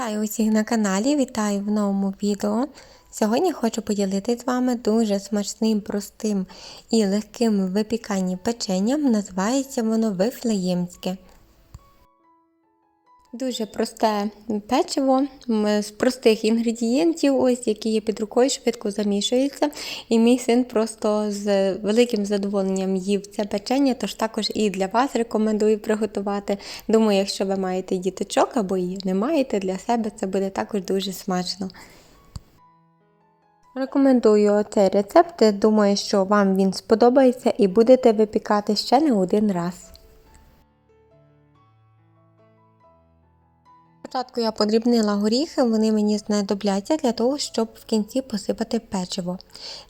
Вітаю усіх на каналі, вітаю в новому відео. Сьогодні хочу поділитися з вами дуже смачним, простим і легким в печенням. Називається воно вифлеємське. Дуже просте печиво з простих інгредієнтів, ось які є під рукою, швидко замішується. І мій син просто з великим задоволенням їв це печення, тож також і для вас рекомендую приготувати. Думаю, якщо ви маєте діточок або її не маєте, для себе це буде також дуже смачно. Рекомендую цей рецепт. Думаю, що вам він сподобається і будете випікати ще не один раз. Спочатку я подрібнила горіхи, вони мені знадобляться для того, щоб в кінці посипати печиво.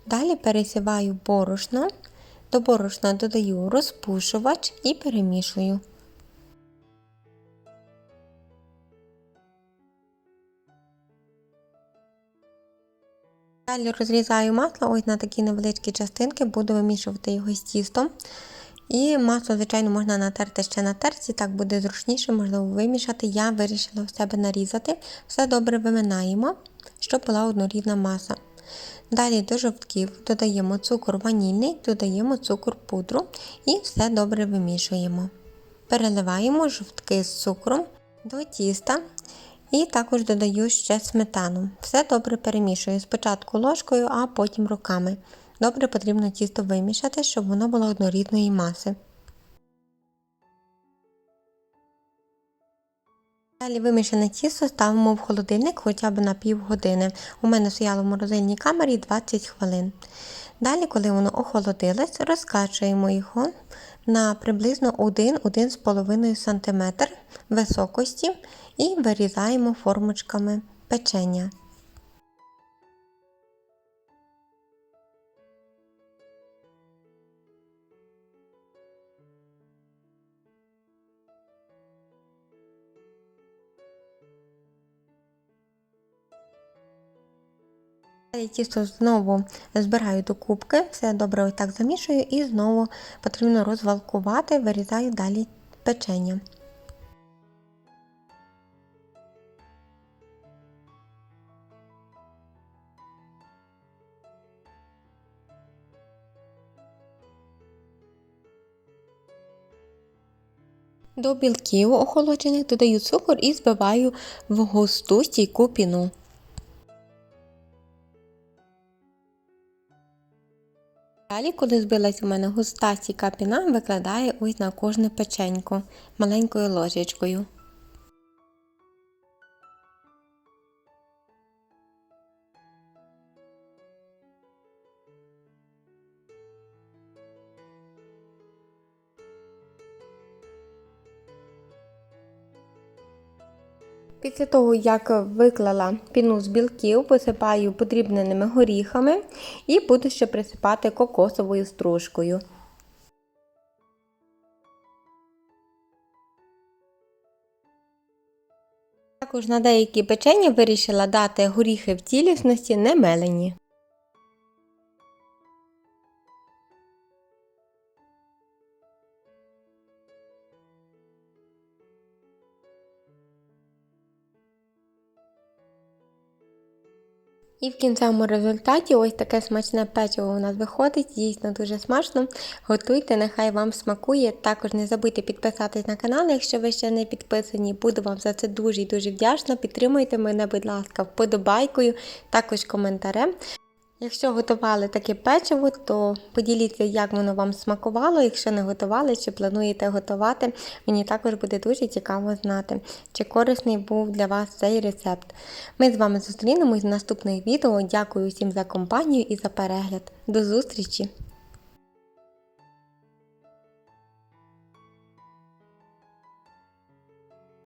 Далі пересіваю борошно, до борошна додаю розпушувач і перемішую. Далі розрізаю масло ось на такі невеличкі частинки, буду вимішувати його з тістом. І масло, звичайно, можна натерти ще на терці, так буде зручніше, можливо, вимішати. Я вирішила в себе нарізати. Все добре виминаємо, щоб була однорідна маса. Далі до жовтків додаємо цукор ванільний, додаємо цукор пудру і все добре вимішуємо. Переливаємо жовтки з цукром до тіста і також додаю ще сметану. Все добре перемішую спочатку ложкою, а потім руками. Добре потрібно тісто вимішати, щоб воно було однорідної маси. Далі вимішане тісто ставимо в холодильник хоча б на півгодини. У мене стояло в морозильній камері 20 хвилин. Далі, коли воно охолодилось, розкачуємо його на приблизно 1-1,5 см високості і вирізаємо формочками печення. Далі Тісто знову збираю до кубки, все добре ось так замішую і знову потрібно розвалкувати, вирізаю далі печення. До білків охолоджених додаю цукор і збиваю в густу стійку піну. Далі, коли збилась у мене густа сіка піна, викладаю ось на кожне печеньку маленькою ложечкою. Після того, як виклала піну з білків, посипаю подрібненими горіхами і буду ще присипати кокосовою стружкою. Також на деякі печення вирішила дати горіхи в цілісності не мелені. І в кінцевому результаті ось таке смачне печиво у нас виходить, дійсно дуже смачно. Готуйте, нехай вам смакує. Також не забудьте підписатись на канал, якщо ви ще не підписані. Буду вам за це дуже і дуже вдячна. Підтримуйте мене, будь ласка, вподобайкою, також коментарем. Якщо готували таке печиво, то поділіться, як воно вам смакувало. Якщо не готували, чи плануєте готувати, мені також буде дуже цікаво знати, чи корисний був для вас цей рецепт. Ми з вами зустрінемось в наступних відео. Дякую всім за компанію і за перегляд. До зустрічі!